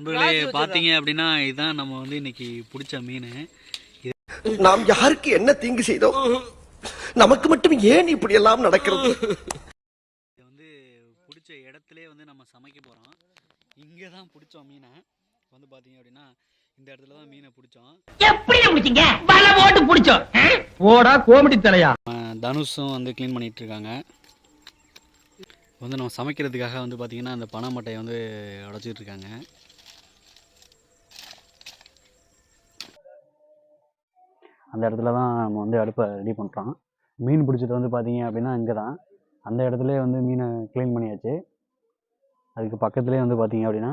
நண்பர்களே பார்த்தீங்க அப்படின்னா இதுதான் நம்ம வந்து இன்னைக்கு பிடிச்ச மீன். நாம் யாருக்கு என்ன தீங்கு செய்தோம் நமக்கு மட்டும் ஏன் இப்படி எல்லாம் நடக்கிறது? இது வந்து பிடிச்ச இடத்துலே வந்து நம்ம சமைக்க போகிறோம் இங்கே தான் பிடிச்சோம் மீனை. வந்து பார்த்தீங்க அப்படின்னா இந்த இடத்துல தான் மீனை பிடிச்சோம். எப்படி பிடிச்சீங்க? வலை போட்டு பிடிச்சோம். ஓடா கோமடி தலையா? தனுஷும் வந்து க்ளீன் பண்ணிட்டு இருக்காங்க வந்து நம்ம சமைக்கிறதுக்காக வந்து பார்த்தீங்கன்னா அந்த பனை மட்டையை வந்து உடச்சிட்டு இருக்காங்க அந்த இடத்துல தான் நம்ம வந்து அடுப்பை ரெடி பண்ணுறோம் மீன் பிடிச்சது வந்து பார்த்தீங்க அப்படின்னா இங்கே தான் அந்த இடத்துலயே வந்து மீனை க்ளீன் பண்ணியாச்சு. அதுக்கு பக்கத்துலேயே வந்து பார்த்தீங்க அப்படின்னா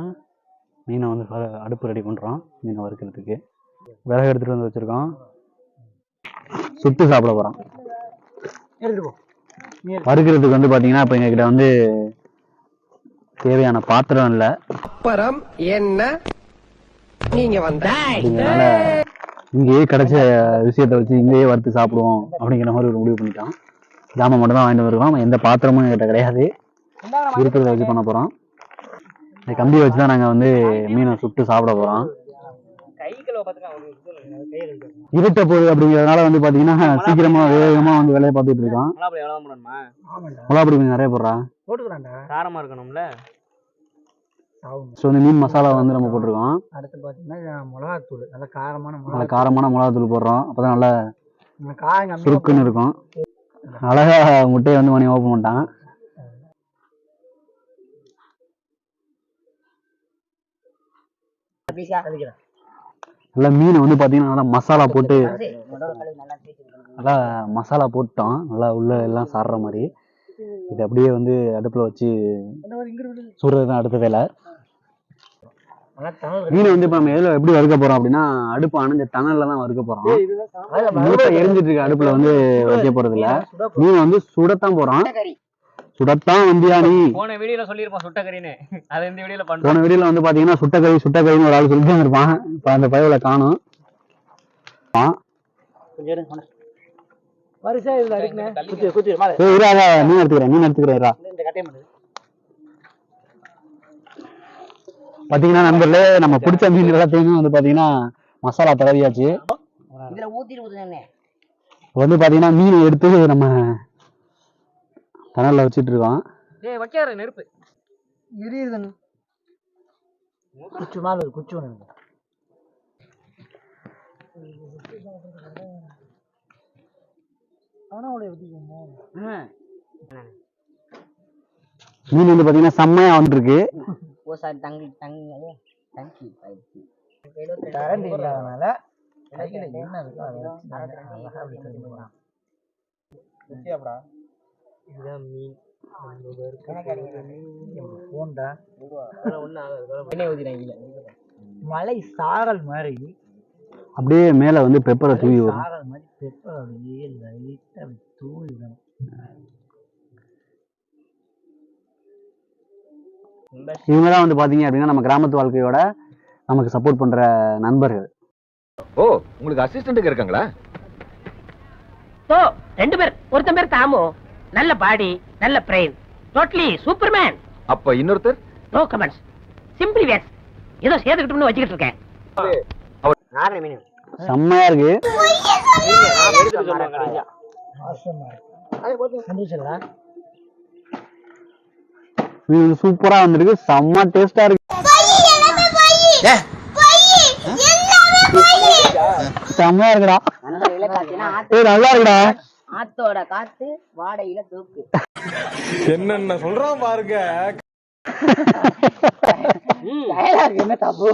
மீனை வந்து அடுப்பு ரெடி பண்ணுறோம் மீனை வறுக்கிறதுக்கு. விறகு எடுத்துகிட்டு வந்து வச்சுருக்கோம். சுட்டு சாப்பிட போகிறோம் வறுக்கிறதுக்கு வந்து பார்த்தீங்கன்னா இப்போ எங்ககிட்ட வந்து தேவையான பாத்திரம் இல்லை. அப்புறம் என்ன? நீங்க வந்த அப்படிங்கிறனால இங்கேயே கிடைச்ச விஷயத்தை வச்சு இங்கேயே வறுத்து சாப்பிடுவோம் அப்படிங்கிற மாதிரி ஒரு முடிவு பண்ணிட்டோம் ஜாமான் மட்டும் தான் வாங்கிட்டு வந்துருக்கோம் எந்த பாத்திரமும் என்கிட்ட கிடையாது. இருக்கிறத வச்சு பண்ண போகிறோம் இந்த கம்பியை வச்சு தான் நாங்கள் வந்து மீனை சுட்டு சாப்பிட போகிறோம் இருட்ட போகுது அப்படிங்கிறதுனால வந்து பார்த்தீங்கன்னா சீக்கிரமா வேகமா வந்து வேலையை பார்த்துட்டு மிளகாப்பொடி கொஞ்சம் நிறைய போடுறா. காரமா இருக்கணும்ல? ஸோ வந்து மீன் மசாலா வந்து நம்ம போட்டிருக்கோம். அடுத்து பார்த்தீங்கன்னா மிளகாத்தூள். நல்ல காரமான நல்ல மிளகா காரமான மிளகாத்தூள் போடுறோம். அப்பதான் நல்லா காரம் கம்மியா சுருக்குன்னு இருக்கும். அழகா முட்டையை வந்து மணி ஓப்பன் பண்ணிட்டான். நல்லா மீனை வந்து பார்த்தீங்கன்னா நல்லா மசாலா போட்டு நல்லா மசாலா போட்டோம். நல்லா உள்ள எல்லாம் சாடுற மாதிரி. இது அப்படியே வந்து அடுப்பில் வச்சு சுடுறது தான் அடுத்த வேலை. மீனை வந்து இப்போ நம்ம எதில் எப்படி வறுக்க போகிறோம் அப்படின்னா அடுப்பு அணைஞ்ச தணலில் தான் வறுக்க போகிறோம் மூட்டை எரிஞ்சிட்டு இருக்க அடுப்பில் வந்து வைக்க போகிறது இல்ல மீன் வந்து சுடத்தான் போகிறோம் சுடத்தான் வந்தியா நீ? போன வீடியோல சொல்லியிருப்போம் சுட்டக்கறின்னு. அதை இந்த வீடியோல பண்றோம். போன வீடியோல வந்து பாத்தீங்கன்னா சுட்டக்கறி சுட்டக்கறின்னு ஒரு ஆள் சொல்லிட்டு இருப்பான் இப்ப அந்த பயவுல காணும். வரிசை இதுல இருக்குண்ணே குத்தி குத்தி மேல ஏய் இரா இரா, நீ எடுத்துக்கிறேன் நீ எடுத்துக்கிறேன் இரா இந்த கட்டையை பண்ணுது பாத்தீங்கன்னா நண்பர்களே நம்ம பிடிச்ச மீன் எல்லாத்தையுமே வந்து பாத்தீங்கன்னா மசாலா தடவியாச்சு. இதுல ஊத்திட்டு ஊத்துனே வந்து பாத்தீங்கன்னா மீன் எடுத்து நம்ம தணல்ல வச்சிட்டு இருக்கோம். ஏய் வைக்காரு நெருப்பு. எரியுதுன்னு குச்சி மேல குச்சி ஒன்று மீன் வந்து பாத்தீங்கன்னா செம்மையா வந்துருக்கு. ஓசா தங்கி தங்கி தங்கி பயிற்சி கரண்ட் இல்லாதனால என்ன இருக்கோ அதை இதுதான் மீன். போண்டா எண்ணெய் ஊத்தினாங்கல்ல மலை சாரல் மாதிரி அப்படியே மேல வந்து பெப்பரை தூவி வரும் சாரல் மாதிரி பெப்பர் அப்படியே லைட்டா அப்படி தூவி விடணும். இவங்க தான் வந்து பாத்தீங்க அப்படின்னா நம்ம கிராமத்து வாழ்க்கையோட நமக்கு சப்போர்ட் பண்ற நண்பர்கள். ஓ உங்களுக்கு அசிஸ்டன்ட்டுக்கு இருக்காங்களா? ஓ ரெண்டு பேர் ஒருத்தன் பேர் தாமு. நல்ல பாடி நல்ல பிரெயின் டோட்டலி சூப்பர்மேன் அப்ப இன்னொருத்தர்? நோ கமெண்ட்ஸ் சிம்பிளி வேஸ் ஏதோ சேர்த்துக்கிட்டோம்னு வச்சுக்கிட்டு இருக்கேன். ஆறு மீன் செம்மையா இருக்கு. மீன் சூப்பரா வந்திருக்கு. செம்ம டேஸ்டா இருக்கு. செம்மையா இருக்குடா. நல்லா இருக்குடா. ஆத்தோட காத்து வாடையில தூக்கு. என்ன தப்பு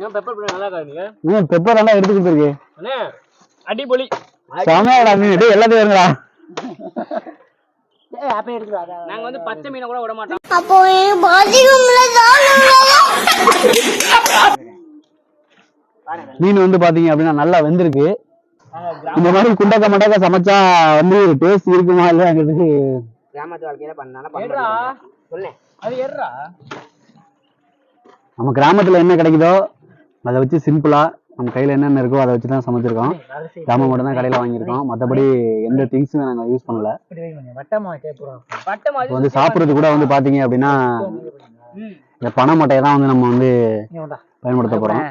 ஏன் பெப்பர் பண்ண நல்லா பெப்பர் நல்லா எடுத்து கொடுத்துருக்கு அண்ணே அடிபொலி செம்மையாடா மீன் டேய் எல்லாத்தையும் வருங்கடா அப்ப எடுத்துருவா நாங்க வந்து பச்சை மீனை கூட விட மாட்டோம். அப்போ எனக்கு பாதிக்கும்ல மீன் வந்து பாத்தீங்க அப்படின்னா நல்லா வெந்திருக்கு. இந்த மாதிரி குண்டக்க மண்டக்க சமைச்சா வந்து டேஸ்ட் இருக்குமா இல்லையாங்கிறதுக்கு கிராமத்து வாழ்க்கையில பண்ணாலும் ஏட்ரா சொல்லேன் அது ஏட்ரா நம்ம கிராமத்துல என்ன கிடைக்குதோ அதை வச்சு சிம்பிளா நம்ம கையில என்னென்ன இருக்கோ அதை வச்சு தான் சமைச்சிருக்கோம். ஜாமான் மட்டும் தான் கடையில வாங்கியிருக்கோம். மற்றபடி எந்த திங்ஸுமே நாங்க யூஸ் பண்ணல. இப்போ வந்து சாப்பிட்றது கூட வந்து பாத்தீங்க அப்படின்னா இந்த பனை மட்டையை தான் வந்து நம்ம வந்து பயன்படுத்த போகிறோம்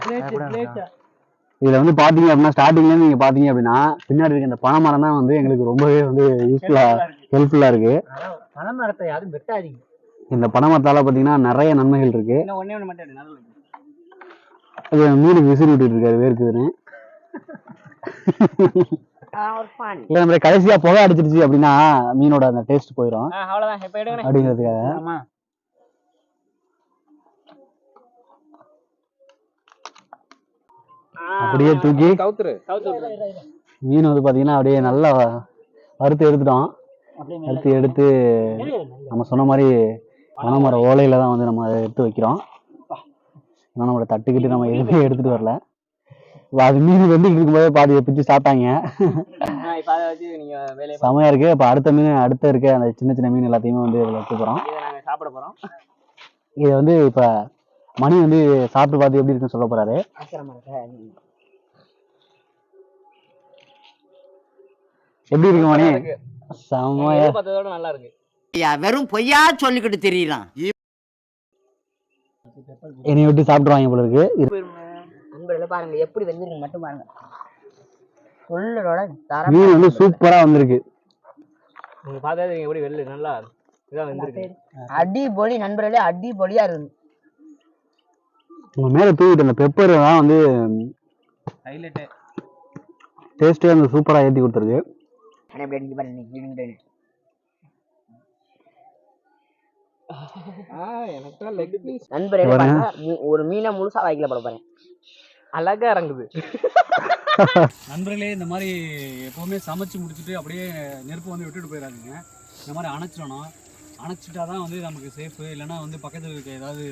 இதில் வந்து பார்த்தீங்க அப்படின்னா ஸ்டார்டிங்லேருந்து நீங்கள் பார்த்தீங்க அப்படின்னா பின்னாடி இருக்க இந்த பனை மரம் தான் வந்து எங்களுக்கு ரொம்பவே வந்து யூஸ்ஃபுல்லாக ஹெல்ப்ஃபுல்லாக இருக்குது பணமரத்தை யாரும் வெட்டாதீங்க. இந்த பனை மரத்தால் பார்த்தீங்கன்னா நிறைய நன்மைகள் இருக்குது அது மீனுக்கு விசிறி விட்டுட்டு இருக்காரு வேர்க்குதுன்னு. இல்லை நம்ம கடைசியா புகை அடிச்சிருச்சு அப்படின்னா மீனோட அந்த டேஸ்ட் போயிடும் அவ்வளவுதான். இப்ப அப்படிங்கிறதுக்காக. ஆமா. அப்படியே தூக்கி மீன் வந்து பாத்தீங்கன்னா அப்படியே நல்லா வறுத்து எடுத்துட்டோம். வறுத்து எடுத்து நம்ம சொன்ன மாதிரி பனைமர ஓலையில தான் வந்து நம்ம எடுத்து வைக்கிறோம். ஏன்னா நம்மளோட தட்டுக்கிட்டு நம்ம எதுவுமே எடுத்துட்டு வரல. இப்ப அது மீன் வெந்துட்டு இருக்கும்போதே பாதி பிச்சு சாப்பிட்டாங்க. ஆ, இப்ப அதை வச்சு நீங்க வேலையை செமையா இருக்கு. அப்ப அடுத்த மீன் அடுத்த இருக்க அந்த சின்ன சின்ன மீன் எல்லாத்தையுமே வந்து இதுல எடுத்து போறோம். இதை நாங்க சாப்பிட போறோம். இதை வந்து இப்ப மணி வந்து சாப்பிட்டு பார்த்து எப்படி இருக்குன்னு சொல்ல போறாரு. எப்படி இருக்கு மணி? செம்மையா பார்த்ததோட நல்லா இருக்கு. வெறும் பொய்யா சொல்லிக்கிட்டு தெரியலாம் என்னை விட்டு சாப்பிட்டுருவாங்க போல இருக்கு. இரு- நண்பர்களே பாருங்க எப்படி வெந்திருக்கு மட்டும் பாருங்க. சொல்லோட மீன் வந்து சூப்பரா வந்திருக்கு. நீங்க பார்த்தது நீங்க எப்படி வெளில நல்லா இதான் வந்திருக்கு. அடி பொலி நண்பர்களே அடி பொலியா இருக்கு. உங்க மேல தூவிட்டு அந்த பெப்பர் தான் வந்து ஹைலைட் டேஸ்டே வந்து சூப்பரா ஏத்தி கொடுத்துருக்கு அண்ணே, இப்படி அடிச்சு பாருங்க நீங்க இவங்க ரெண்டு. எனக்கு லெக் பீஸ் நண்பர்களே பாருங்க. பாருங்க மீ- ஒரு மீனை முழுசா வாய்க்குல போட போறேன். அழகா இறங்குது. நண்பர்களே இந்த மாதிரி எப்போவுமே சமைச்சு முடிச்சுட்டு அப்படியே நெருப்பு வந்து விட்டுட்டு போயிடாதீங்க இந்த மாதிரி அணைச்சிடணும். அணைச்சிட்டா தான் வந்து நமக்கு சேஃபு இல்லைன்னா வந்து பக்கத்தில் இருக்க ஏதாவது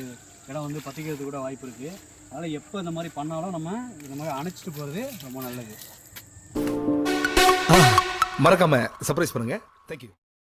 இடம் வந்து பற்றிக்கிறதுக்கு கூட வாய்ப்பு இருக்குது அதனால் எப்போ இந்த மாதிரி பண்ணாலும் நம்ம இந்த மாதிரி அணைச்சிட்டு போகிறது ரொம்ப நல்லது. மறக்காம சர்ப்ரைஸ் பண்ணுங்க. தேங்க்யூ